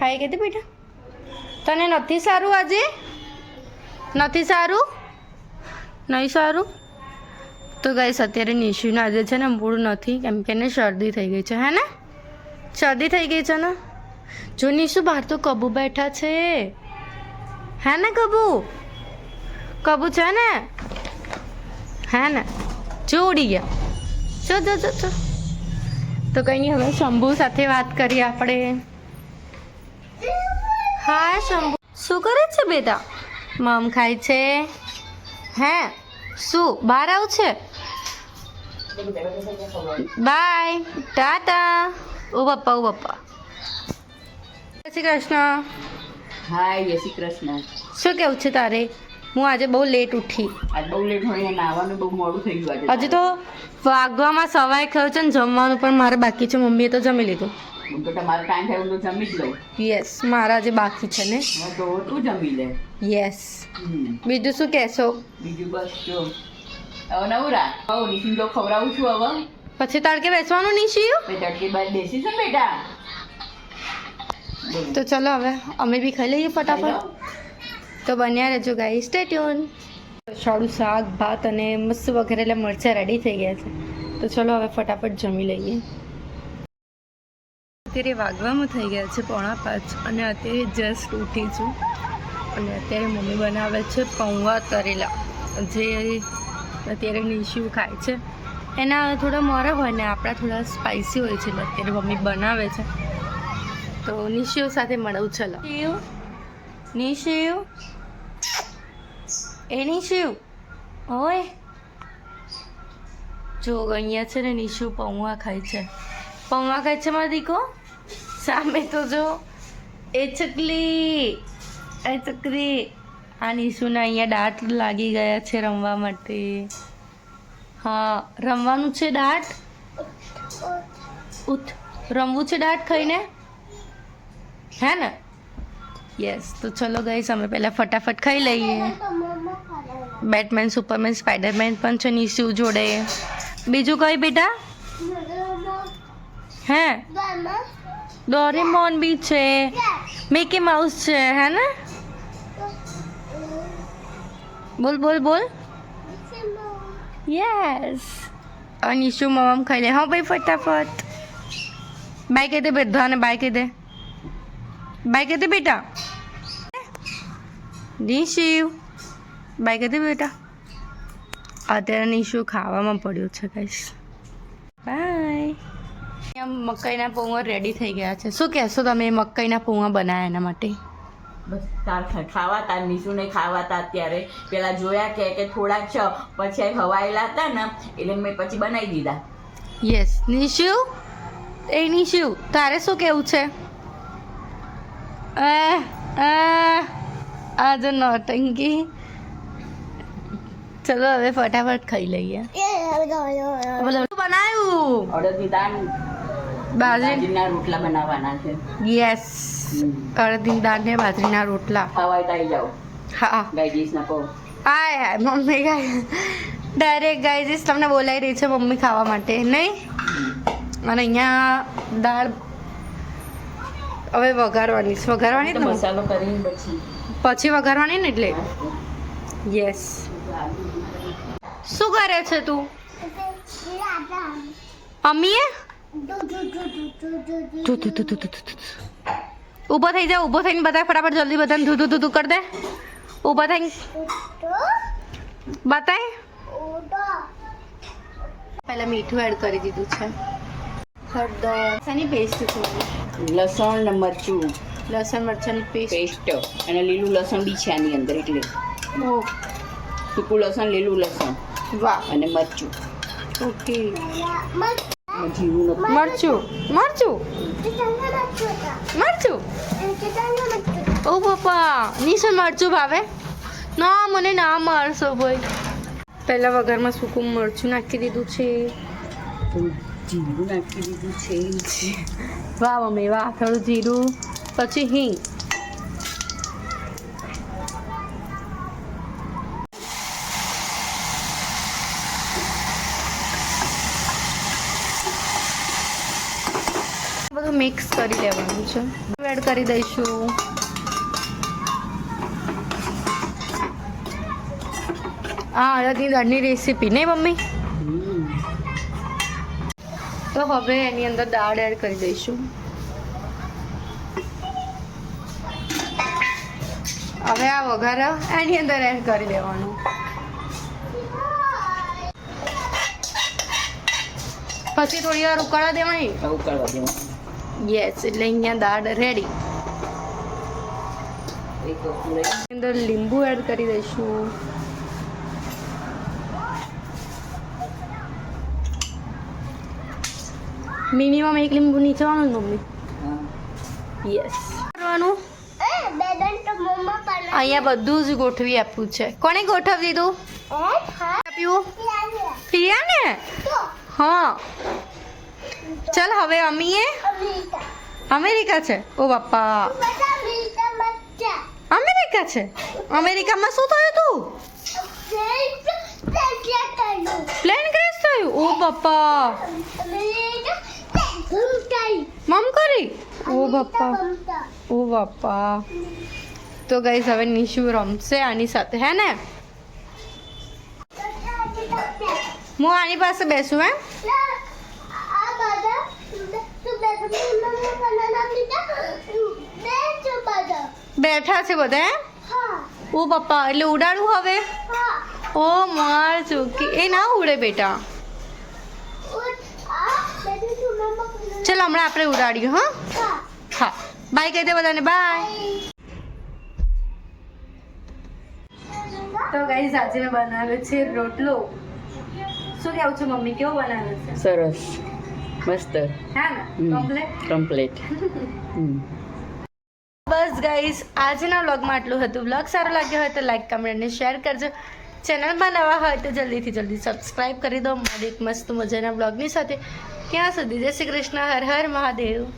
હાય કીધી બેટા? તને નથી સારું આજે? નથી સારું? નહીં સારું? તો ગઈશ અત્યારે નિશુને આજે છે ને મૂળ નથી, કેમ કે એને શરદી થઈ ગઈ છે, હે ને? શરદી થઈ ગઈ છે ને? જો નિશુ બહાર તો કબુ બેઠા છે. હે ને કબુ? કબુ છે ને? હે ને? જો ઉડી ગયા. જો જો જો. તો કંઈ નહીં, હવે શંભુ સાથે વાત કરીએ આપણે. હા શંભુ. શું કરે છે બેટા? મમ ખાય છે. હે? શું? બહાર આવ છે? બાય. ટાટા. ઓ પપ્પા ઓ પપ્પા. જય શ્રી કૃષ્ણ. હાય જય શ્રી કૃષ્ણ. શું કેવું છે તારે? હું આજે બહુ લેટ ઉઠી. આજ બહુ લેટ હોય નાવાનું બહુ મોડું થઈ ગયું આજે હજુ તો વાગવામાં સવાય થયો છે ને જમવાનું પણ મારે બાકી છે. મમ્મીએ તો જમી લીધું. હું તો તમારો ટાઈમ થાય હું તો જમી જ લઉં. યસ મારા જે બાકી છે ને. તો તું જમી લે. યસ બીજું શું કહેશો? બીજું બસ જો. હવે નવરા? હવે નિશિન તો ખવડાવું છું હવે. પછી તડકે બેસવાનું નહીં તડકે બાદ બેસી છે બેટા. તો ચલો હવે અમે બી ખાઈ લઈએ ફટાફટ. તો બન્યા રહેજો ગાઈ સ્ટે ટ્યુન સારું શાક ભાત અને મસ્ત વગેરે એટલે મરચાં રેડી થઈ ગયા છે. તો ચલો હવે ફટાફટ જમી લઈએ. અત્યારે વાગવામાં થઈ ગયા છે પોણા પાંચ અને અત્યારે જસ્ટ ઉઠી છું. અને અત્યારે મમ્મી બનાવે છે પૌવા તરેલા જે અત્યારે નિશિવ ખાય છે. એના થોડા મોરા હોય ને આપણા થોડા સ્પાઇસી હોય છે અત્યારે મમ્મી બનાવે છે. તો નિશિવ સાથે મળવું ચલો. શિવ નિશિવ એ નિશિવ ઓય. જો અહીંયા છે ને નિશુ પૌવા ખાય છે. પૌવા ખાય છે મારા દીકો સામે તો જો એ ચકલી એ ચકલી. આ નિશુના અહીંયા દાંત લાગી ગયા છે રમવા માટે. હા રમવાનું છે દાંત? ઉઠ રમવું છે દાંત ખાઈને? હે ને? યસ તો ચલો ગઈ અમે પહેલાં ફટાફટ ખાઈ લઈએ. બેટમેન સુપરમેન સ્પાઈડરમેન પણ છે નિશુ જોડે. બીજું કઈ બેટા? હે? ડોરેમોન બી છે મિકી માઉસ છે હે ને બોલ બોલ બોલ યસ અને નિશુ મમ ખાઈ લે હા ભાઈ ફટાફટ બાય કહી દે બધાને બાય કહી દે બાય કહી દે બેટા નિશિવ બાય કહી દે બેટા અત્યારે નિશુ ખાવામાં પડ્યું છે કઈશ બાય મકાઈના પૌવા રેડી થઈ ગયા છે. શું કહેશો તમે મકાઈના પૌવા બનાવ્યા એના માટે? બસ તાર ખાવા તાર નિશુને ખાવા તા અત્યારે પેલા જોયા કે કે થોડાક છ પછી હવાયેલા હતા ને એટલે મેં પછી બનાવી દીધા. યસ નિશુ? એ નિશુ તારે શું કેવું છે? આ આ આ જો નોટંકી ચલો હવે ફટાફટ ખાઈ લઈએ. બનાવ્યું અડદની દાળ. બાજરીના રોટલા બનાવવાના છે. યસ અડધી દાળ ને બાજરીના રોટલા. ખવાય તો આવી જાઓ. હા. ગાઈજીસ ના કહો. હાય હાય મમ્મી ગાય. ડાયરેક્ટ ગાઈજીસ તમને બોલાવી રહી છે મમ્મી ખાવા માટે. નહીં? અને અહીંયા દાળ હવે વઘારવાની છે. વઘારવાની તો ને? મસાલો કરીને પછી. પછી વઘારવાની ને એટલે? યસ શું કરે છે તું? ધુ. ઊભો થઈ જાવ ઊભો થઈને બધા ફટાફટ જલ્દી બધાને ધુ ધુ ધુ કર દે. ઊભા થઈને બતાય. પહેલા મીઠું એડ કરી દીધું છે. હળદર. શાની પેસ્ટ છે? લસણ ને મરચું. લસણ મરચાંની પેસ્ટ પેસ્ટ. અને લીલું લસણ બી છે આની અંદર એટલે. ઓ સૂકું લસણ લીલું લસણ. વાહ. અને મરચું. ઓકે. મરચું. મરચું? મરચું? ઓ પપ્પા નિશન મરચું ભાવે? ના મને ના મારશો ભાઈ. પહેલા વઘારમાં સૂકું મરચું નાખી દીધું છે. જીરું નાખી દીધું છે. વાહ મમ્મી વાહ થોડું જીરું. પછી હિંગ. મિક્સ કરી લેવાનું છે. એડ કરી દઈશું. આ અડદની દાળની રેસીપી નહીં મમ્મી? તો હવે એની અંદર દાળ એડ કરી દઈશું. હવે આ વઘાર એની અંદર એડ કરી દેવાનું પછી થોડી વાર ઉકાળા દેવાની? ઉકાળવા દેવાનું. યસ એટલે અહીંયા દાળ રેડી અંદર લીંબુ એડ કરી દઈશું. મિનિમમ એક લીંબુ નીચવાનું મમ્મી? યસ કરવાનું? અહીંયા બધું જ ગોઠવી આપ્યું છે. કોને ગોઠવી દીધું આપ્યું? પ્રિયા ને હા. ચાલ હવે અમીએ? અમેરિકા. છે? ઓ બાપા. અમેરિકા છે? અમેરિકામાં શું થયું તું? પ્લેન ક્રેશ થયું? ઓ બાપા. મમ કરી? ઓ બાપા. ઓ બાપા. તો ગઈ હવે નિશુ રમશે આની સાથે. હે ને? હું આની પાસે બેસું એમ બેઠા છે બધા એમ? ઓ પપ્પા એટલે ઉડાડું હવે? ઓ માર ચૂકી. એ ના ઉડે બેટા. ચલો હમણાં આપણે ઉડાડીએ હા? હા. બાય કહી દે બધાને. બાય તો ગાઈઝ આજે મેં બનાવ્યો છે રોટલો. શું કેવું છું મમ્મી? કેવો બનાવ્યો છે? સરસ. મસ્ત. કમ્પ્લીટ બસ ગાઈસ આજના વ્લોગમાં આટલું હતું. વ્લોગ સારો લાગ્યો હોય તો લાઈક કમેન્ટ અને શેર કરજો. ચેનલમાં નવા હોય તો જલ્દીથી જલ્દી સબસ્ક્રાઈબ કરી દો. મારી એક મસ્ત મજાના બ્લોગની સાથે. ત્યાં સુધી જય શ્રી કૃષ્ણ. હર હર મહાદેવ.